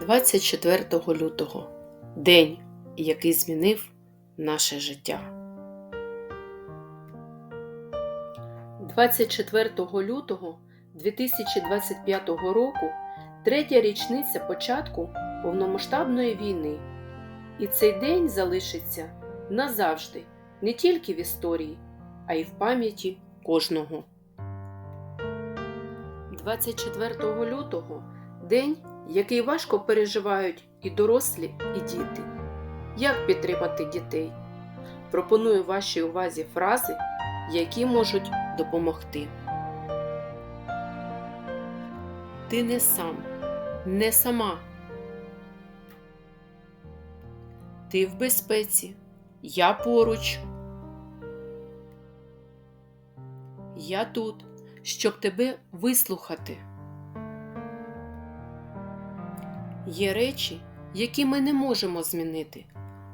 24 лютого день, який змінив наше життя. 24 лютого 2025 року третя річниця початку повномасштабної війни. І цей день залишиться назавжди не тільки в історії, а й в пам'яті кожного. 24 лютого день, який важко переживають і дорослі, і діти. Як підтримати дітей? Пропоную вашій увазі фрази, які можуть допомогти. Ти не сам, не сама. Ти в безпеці. Я поруч. Я тут, щоб тебе вислухати. Є речі, які ми не можемо змінити,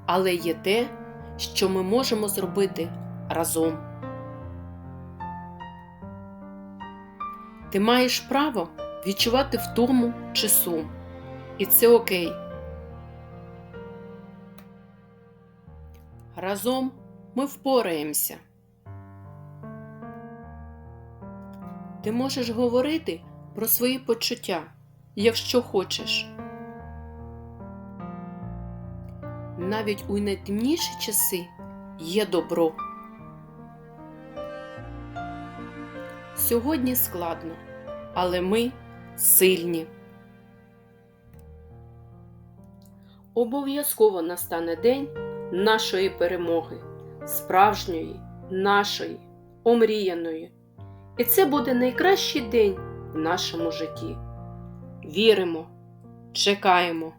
але є те, що ми можемо зробити разом. Ти маєш право відчувати втому чи сум, і це окей. Разом ми впораємося. Ти можеш говорити про свої почуття, якщо хочеш. Навіть у найтемніші часи є добро. Сьогодні складно, але ми сильні. Обов'язково настане день нашої перемоги, справжньої, нашої, омріяної. І це буде найкращий день в нашому житті. Віримо, чекаємо.